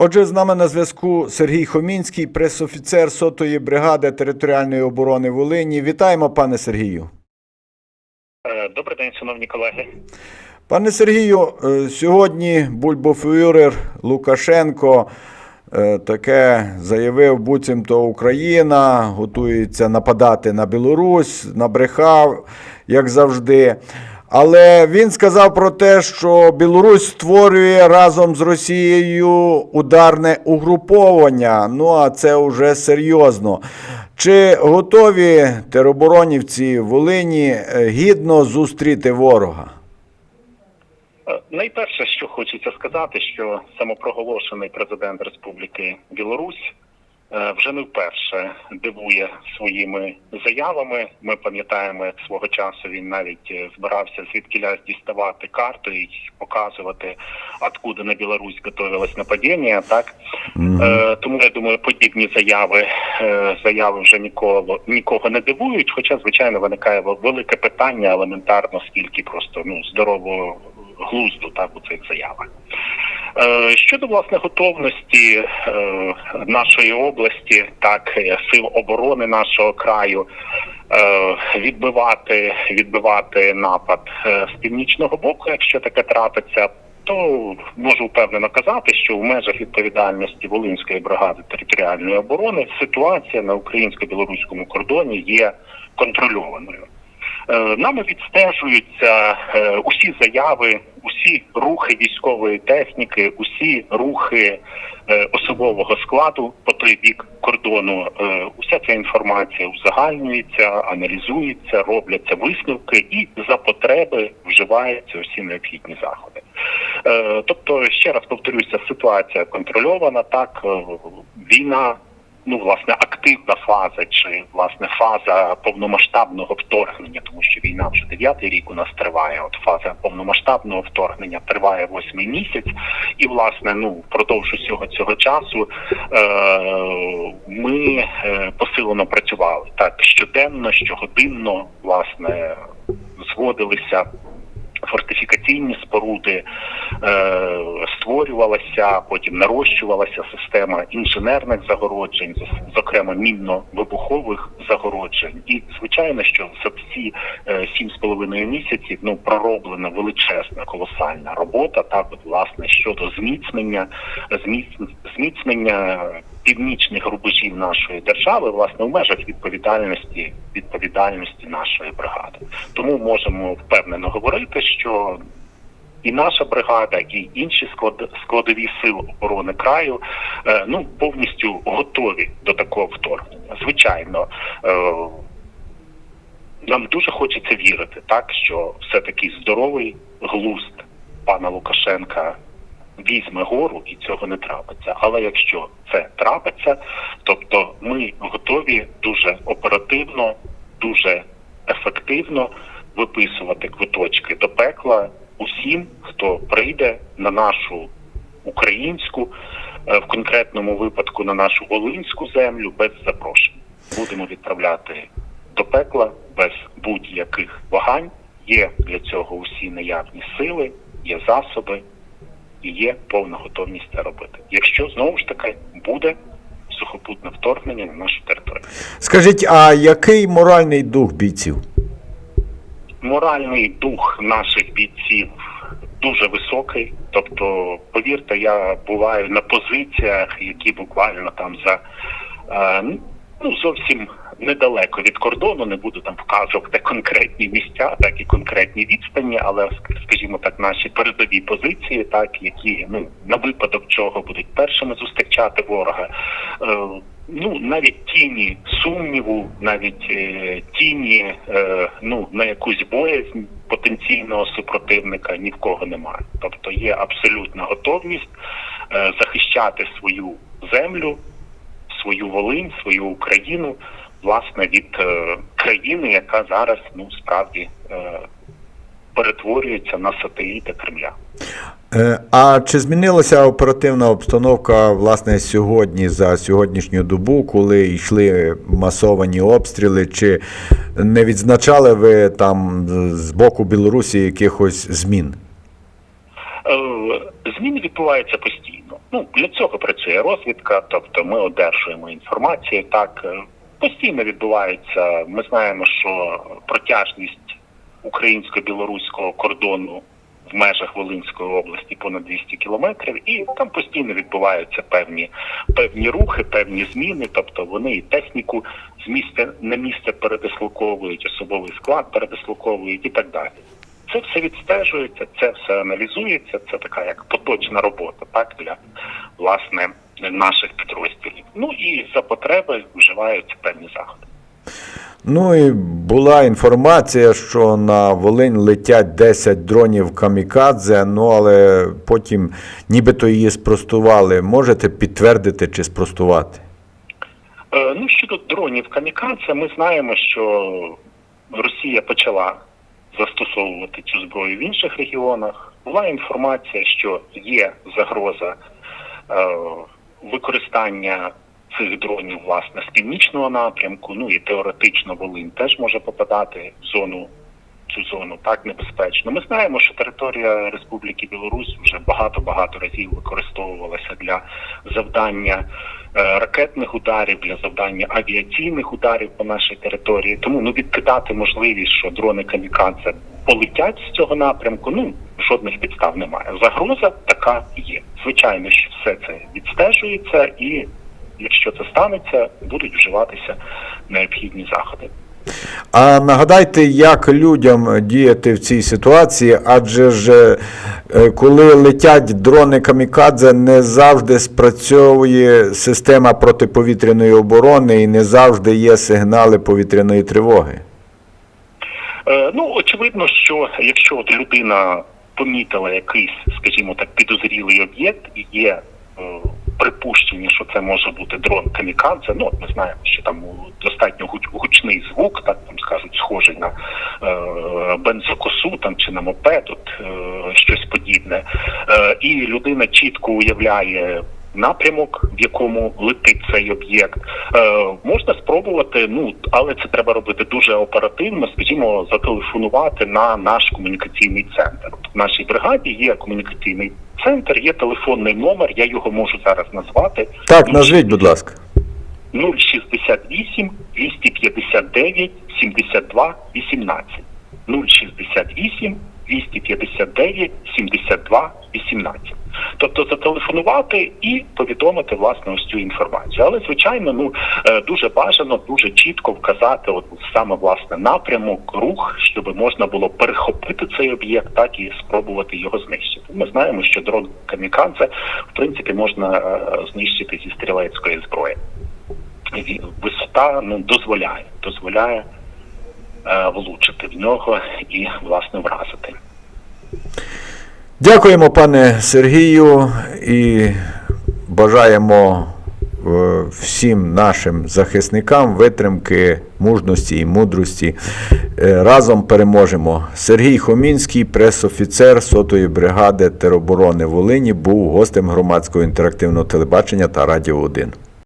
Отже, з нами на зв'язку Сергій Хомінський, пресофіцер сотої бригади територіальної оборони Волині. Вітаємо, пане Сергію. Е, Добрий день, шановні колеги. Пане Сергію, е, сьогодні бульбофюрер Лукашенко е, таке заявив, буцімто Україна готується нападати на Білорусь, набрехав, як завжди. Але він сказав про те, що Білорусь створює разом з Росією ударне угруповання. Ну а це вже серйозно. Чи готові тероборонівці Волині е, гідно зустріти ворога? Е, Найперше, що хочеться сказати, що самопроголошений президент Республіки Білорусь вже не вперше дивує своїми заявами. Ми пам'ятаємо, як свого часу він навіть е, збирався звідкілясь діставати карту і показувати, откуда на Білорусь готовилось нападіння. Так Е, тому я думаю, подібні заяви е, заяви вже нікого нікого не дивують. Хоча, звичайно, виникає велике питання елементарно, скільки просто ну здорового глузду так у цих заявах. Е, Щодо власне готовності е, нашої області, так е, сил оборони нашого краю відбивати відбивати напад з північного боку, якщо таке трапиться. То можу впевнено казати, що в межах відповідальності Волинської бригади територіальної оборони ситуація на українсько-білоруському кордоні є контрольованою. Нами відстежуються усі заяви, усі рухи військової техніки, усі рухи е, особового складу по той бік кордону. Е, Уся ця інформація узагальнюється, аналізується, робляться висновки і за потреби вживаються усі необхідні заходи. Е, Тобто, ще раз повторюся, ситуація контрольована. Так війна, ну власне, активна фаза чи власне фаза повномасштабного вторгнення, тому що війна вже дев'ятий рік у нас триває. От фаза повномасштабного вторгнення триває восьмий місяць, і власне, ну впродовж усього цього часу е, ми е, посилено працювали так щоденно, щогодинно, власне, зводилися фортифікаційні споруди, створювалася, потім нарощувалася система інженерних загороджень, зокрема мінно-вибухових загороджень. І звичайно, що за ці е, сім з половиною місяців ну пророблена величезна колосальна робота. Так, от власне щодо зміцнення, зміц- зміцнення північних рубежів нашої держави, власне, в межах відповідальності відповідальності нашої бригади. Тому можемо впевнено говорити, що і наша бригада, і інші склад- складові сил оборони краю е, ну повністю готові до такого вторгнення. Звичайно, е, нам дуже хочеться вірити, так що все таки здоровий глузд пана Лукашенка візьме гору і цього не трапиться. Але якщо це трапиться, тобто ми готові дуже оперативно, дуже ефективно виписувати квиточки до пекла усім, хто прийде на нашу українську, е, в конкретному випадку на нашу волинську землю без запрошень. Будемо відправляти до пекла без будь-яких вагань. Є для цього усі наявні сили, є засоби і є повна готовність це робити. Якщо знову ж таки буде сухопутне вторгнення на нашу територію. Скажіть, а який моральний дух бійців? Моральний дух наших бійців дуже високий. Тобто, повірте, я буваю на позиціях, які буквально там за е, ну зовсім недалеко від кордону, не буду там вказувати конкретні місця, так і конкретні відстані, але скажімо так, наші передові позиції, так які ну на випадок чого будуть першими зустрічати ворога. Ну навіть тіні сумніву, навіть е, тіні е, ну на якусь боязнь потенційного супротивника ні в кого немає. Тобто є абсолютна готовність е, захищати свою землю, свою Волинь, свою Україну, власне, від е, країни, яка зараз ну справді е, перетворюється на сателіта Кремля. Е, А чи змінилася оперативна обстановка власне сьогодні за сьогоднішню добу, коли йшли масовані обстріли? Чи не відзначали ви там з боку Білорусі якихось змін? Е, Зміни відбуваються постійно. Ну для цього працює розвідка, тобто ми одержуємо інформацію. Так е, постійно відбувається. Ми знаємо, що протяжність українсько-білоруського кордону в межах Волинської області понад 200 кілометрів, і там постійно відбуваються певні певні рухи, певні зміни. Тобто вони і техніку з місця на місце передислоковують, особовий склад передислоковують і так далі. Це все відстежується, це все аналізується. Це така як поточна робота, так для власне наших підрозділів. Ну і за потреби вживаються певні заходи. Ну і була інформація, що на Волинь летять 10 дронів камікадзе, ну але потім нібито її спростували. Можете підтвердити чи спростувати? Е, Ну щодо дронів камікадзе, ми знаємо, що Росія почала застосовувати цю зброю в інших регіонах. Була інформація, що є загроза е, використання цих дронів власне з північного напрямку. Ну і теоретично Волинь теж може попадати в зону. Цю зону так небезпечно. Ми знаємо, що територія Республіки Білорусь вже багато багато разів використовувалася для завдання е, ракетних ударів, для завдання авіаційних ударів по нашій території. Тому ну відкидати можливість, що дрони камікадзе полетять з цього напрямку. Ну жодних підстав немає. Загроза така є. Звичайно, що все це відстежується, і якщо це станеться, будуть вживатися необхідні заходи. А нагадайте, як людям діяти в цій ситуації, адже ж е, коли летять дрони камікадзе, не завжди спрацьовує система протиповітряної оборони і не завжди є сигнали повітряної тривоги. Е, Ну, очевидно, що якщо от людина помітила якийсь, скажімо так, підозрілий об'єкт і є припущення, що це може бути дрон камікадзе, ну от ми знаємо, що там достатньо гуч- гучний звук, так там скажуть, схожий на е, бензокосу там чи на мопед, от, е, щось подібне. Е, і людина чітко уявляє. Напрямок, в якому летить цей об'єкт, е, можна спробувати. Ну але це треба робити дуже оперативно. Скажімо, зателефонувати на наш комунікаційний центр. В нашій бригаді є комунікаційний центр, є телефонний номер. Я його можу зараз назвати. Так, назвіть, будь ласка. 068 259 72 18. 068 259 72 18. Тобто зателефонувати і повідомити власне ось цю інформацію. Але звичайно, ну е, дуже бажано дуже чітко вказати, от саме власне напрямок, рух, щоб можна було перехопити цей об'єкт, так і спробувати його знищити. Ми знаємо, що дрон камікадзе в принципі можна е, знищити зі стрілецької зброї. Висота ну дозволяє, дозволяє влучити в нього і власне вразити. Дякуємо, пане Сергію, і бажаємо е, всім нашим захисникам витримки, мужності і мудрості. Е, Разом переможемо. Сергій Хомінський, пресофіцер сотої бригади тероборони Волині, був гостем громадського інтерактивного телебачення та Радіо 1.